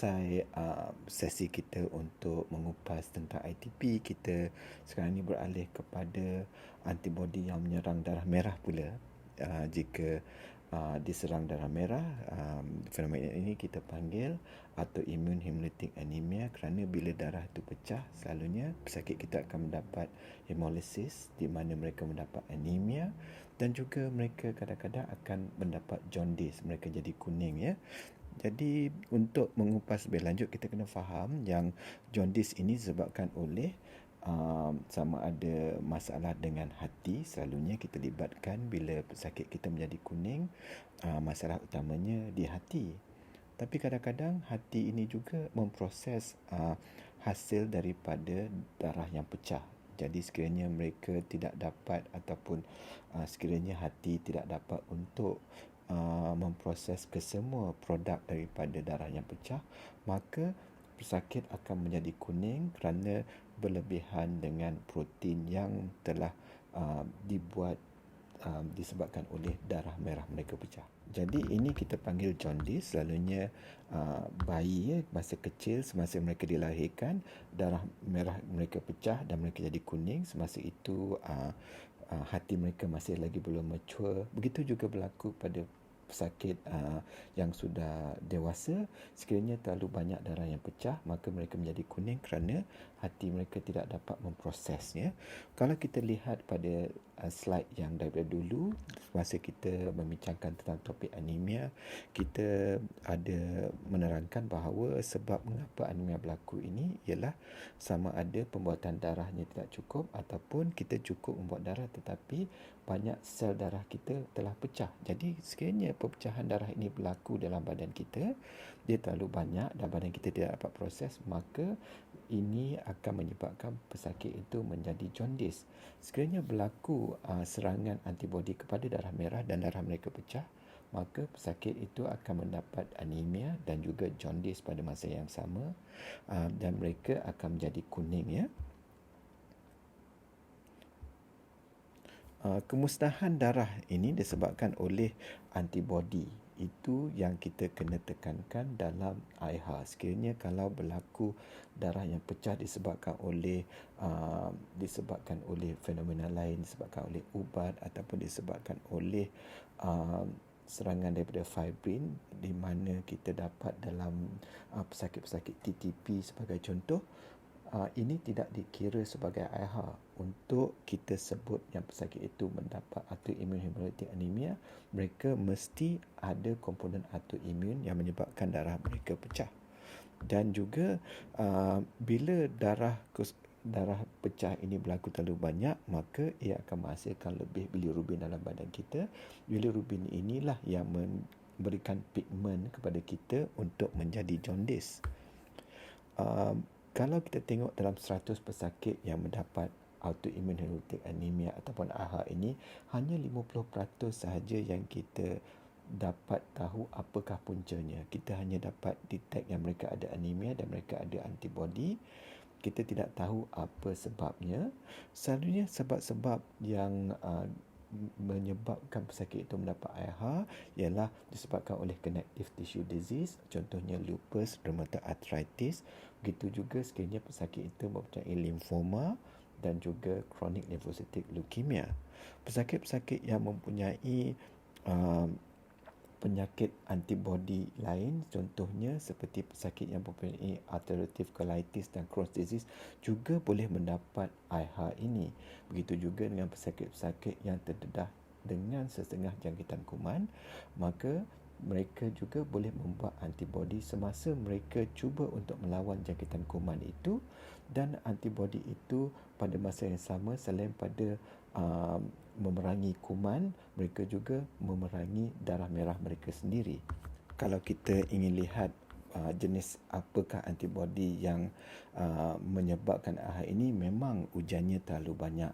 selesai uh, sesi kita untuk mengupas tentang ITP, kita sekarang ini beralih kepada antibodi yang menyerang darah merah pula. Uh, jika uh, diserang darah merah, um, fenomena ini kita panggil autoimmune hemolytic anemia kerana bila darah itu pecah, selalunya pesakit kita akan mendapat hemolysis di mana mereka mendapat anemia dan juga mereka kadang-kadang akan mendapat jaundice, mereka jadi kuning ya. Jadi untuk mengupas lebih lanjut kita kena faham yang jaundice ini disebabkan oleh um, sama ada masalah dengan hati selalunya kita libatkan bila pesakit kita menjadi kuning uh, masalah utamanya di hati. Tapi kadang-kadang hati ini juga memproses uh, hasil daripada darah yang pecah. Jadi sekiranya mereka tidak dapat ataupun uh, sekiranya hati tidak dapat untuk Uh, memproses kesemua produk daripada darah yang pecah maka pesakit akan menjadi kuning kerana berlebihan dengan protein yang telah uh, dibuat uh, disebabkan oleh darah merah mereka pecah. Jadi ini kita panggil jaundice selalunya uh, bayi ya, masa kecil semasa mereka dilahirkan darah merah mereka pecah dan mereka jadi kuning semasa itu uh, uh, hati mereka masih lagi belum mature. Begitu juga berlaku pada pesakit uh, yang sudah dewasa sekiranya terlalu banyak darah yang pecah maka mereka menjadi kuning kerana hati mereka tidak dapat memprosesnya. Kalau kita lihat pada uh, slide yang daripada dulu masa kita membincangkan tentang topik anemia kita ada menerangkan bahawa sebab mengapa anemia berlaku ini ialah sama ada pembuatan darahnya tidak cukup ataupun kita cukup membuat darah tetapi banyak sel darah kita telah pecah. Jadi sekiranya perpecahan darah ini berlaku dalam badan kita, dia terlalu banyak dan badan kita tidak dapat proses, maka ini akan menyebabkan pesakit itu menjadi jaundice. Sekiranya berlaku uh, serangan antibodi kepada darah merah dan darah mereka pecah, maka pesakit itu akan mendapat anemia dan juga jaundice pada masa yang sama uh, dan mereka akan menjadi kuning ya. Uh, kemusnahan darah ini disebabkan oleh antibodi itu yang kita kena tekankan dalam IHA sekiranya kalau berlaku darah yang pecah disebabkan oleh uh, disebabkan oleh fenomena lain disebabkan oleh ubat ataupun disebabkan oleh uh, serangan daripada fibrin di mana kita dapat dalam uh, pesakit-pesakit TTP sebagai contoh ini tidak dikira sebagai IHA untuk kita sebut yang pesakit itu mendapat autoimmune hemolytic anemia. Mereka mesti ada komponen autoimmune yang menyebabkan darah mereka pecah. Dan juga uh, bila darah darah pecah ini berlaku terlalu banyak maka ia akan menghasilkan lebih bilirubin dalam badan kita. Bilirubin inilah yang memberikan pigmen kepada kita untuk menjadi jaundice. Uh, kalau kita tengok dalam 100 pesakit yang mendapat autoimmune hemolytic anemia ataupun AHA ini hanya 50% sahaja yang kita dapat tahu apakah puncanya. Kita hanya dapat detect yang mereka ada anemia dan mereka ada antibody. Kita tidak tahu apa sebabnya. Selalunya sebab-sebab yang uh, menyebabkan pesakit itu mendapat AIHA ialah disebabkan oleh connective tissue disease contohnya lupus rheumatoid arthritis. Begitu juga sekiranya pesakit itu mempunyai limfoma dan juga chronic lymphocytic leukemia. Pesakit-pesakit yang mempunyai uh, penyakit antibody lain contohnya seperti pesakit yang mempunyai ulcerative colitis dan Crohn's disease juga boleh mendapat IHA ini. Begitu juga dengan pesakit-pesakit yang terdedah dengan setengah jangkitan kuman maka mereka juga boleh membuat antibody semasa mereka cuba untuk melawan jangkitan kuman itu. Dan antibody itu pada masa yang sama selain pada uh, memerangi kuman mereka juga memerangi darah merah mereka sendiri. Kalau kita ingin lihat uh, jenis apakah antibody yang uh, menyebabkan AHA ini memang ujiannya terlalu banyak.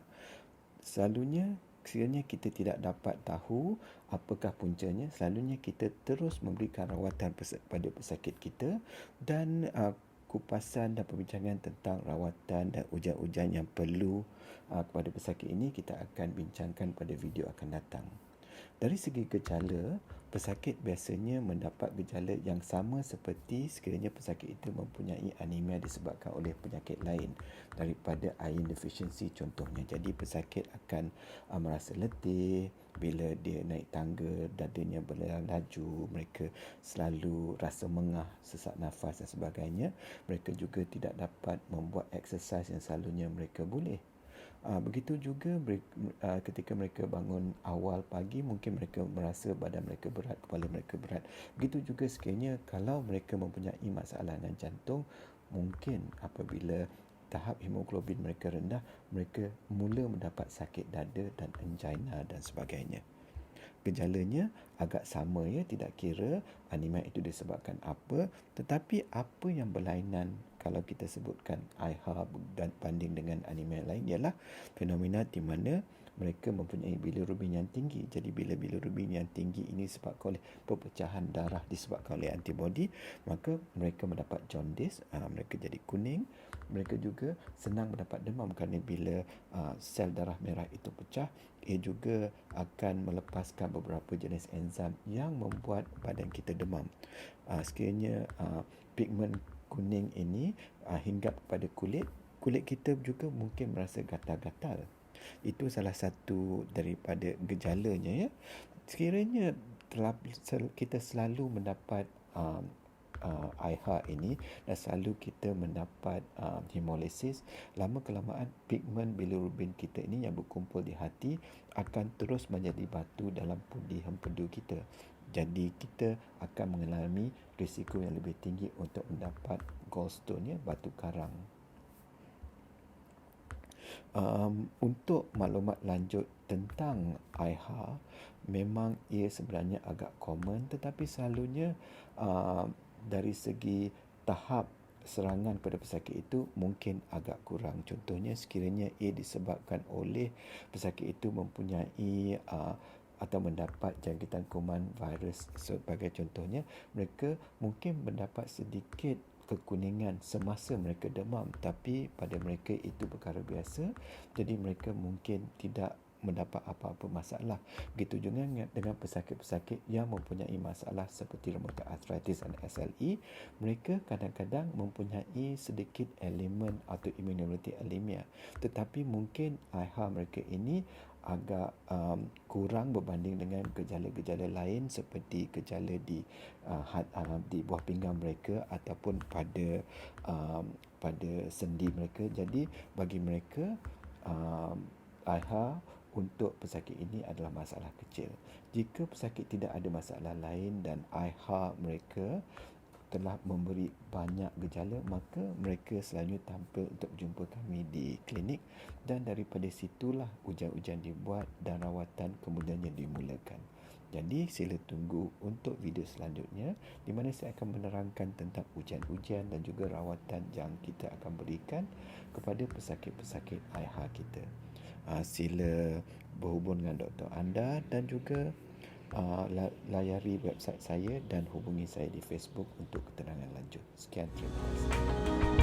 Selalunya sekiranya kita tidak dapat tahu apakah puncanya selalunya kita terus memberikan rawatan pada pesakit kita dan uh, kupasan dan perbincangan tentang rawatan dan ujian-ujian yang perlu uh, kepada pesakit ini kita akan bincangkan pada video akan datang. Dari segi gejala, pesakit biasanya mendapat gejala yang sama seperti sekiranya pesakit itu mempunyai anemia disebabkan oleh penyakit lain daripada iron deficiency contohnya. Jadi pesakit akan uh, merasa letih bila dia naik tangga, dadanya berlalu laju, mereka selalu rasa mengah, sesak nafas dan sebagainya. Mereka juga tidak dapat membuat exercise yang selalunya mereka boleh. Uh, begitu juga uh, ketika mereka bangun awal pagi mungkin mereka merasa badan mereka berat, kepala mereka berat. Begitu juga sekiranya kalau mereka mempunyai masalah dengan jantung, mungkin apabila tahap hemoglobin mereka rendah, mereka mula mendapat sakit dada dan angina dan sebagainya. Gejalanya agak sama ya, tidak kira anemia itu disebabkan apa, tetapi apa yang berlainan kalau kita sebutkan IHA dan banding dengan anemia lain ialah fenomena di mana mereka mempunyai bilirubin yang tinggi. Jadi bila bilirubin yang tinggi ini disebabkan oleh perpecahan darah disebabkan oleh antibodi, maka mereka mendapat jaundice, uh, mereka jadi kuning. Mereka juga senang mendapat demam kerana bila uh, sel darah merah itu pecah, ia juga akan melepaskan beberapa jenis enzim yang membuat badan kita demam. Uh, sekiranya uh, pigmen kuning ini uh, hinggap kepada kulit, kulit kita juga mungkin merasa gatal-gatal. Itu salah satu daripada gejalanya ya. Sekiranya telah kita selalu mendapat um, uh, IHA ini dan selalu kita mendapat uh, hemolisis, lama kelamaan pigmen bilirubin kita ini yang berkumpul di hati akan terus menjadi batu dalam pundi hempedu kita. Jadi kita akan mengalami risiko yang lebih tinggi untuk mendapat gallstone ya, batu karang. Um, untuk maklumat lanjut tentang IHA, memang ia sebenarnya agak common tetapi selalunya uh, dari segi tahap serangan pada pesakit itu mungkin agak kurang. Contohnya sekiranya ia disebabkan oleh pesakit itu mempunyai uh, atau mendapat jangkitan kuman virus sebagai contohnya mereka mungkin mendapat sedikit kekuningan semasa mereka demam. Tapi pada mereka itu perkara biasa jadi mereka mungkin tidak mendapat apa-apa masalah. Begitu juga dengan pesakit-pesakit yang mempunyai masalah seperti rheumatoid arthritis dan SLE, mereka kadang-kadang mempunyai sedikit elemen atau immunity anemia. Tetapi mungkin IHA mereka ini agak um, kurang berbanding dengan gejala-gejala lain seperti gejala di uh, had, uh, di buah pinggang mereka ataupun pada um, pada sendi mereka. Jadi bagi mereka um, AIHA untuk pesakit ini adalah masalah kecil. Jika pesakit tidak ada masalah lain dan AIHA mereka telah memberi banyak gejala maka mereka selalunya tampil untuk jumpa kami di klinik dan daripada situlah ujian-ujian dibuat dan rawatan kemudiannya dimulakan. Jadi sila tunggu untuk video selanjutnya di mana saya akan menerangkan tentang ujian-ujian dan juga rawatan yang kita akan berikan kepada pesakit-pesakit IHA kita. Uh, sila berhubung dengan doktor anda dan juga uh, layari website saya dan hubungi saya di Facebook untuk keterangan lanjut. Sekian terima kasih.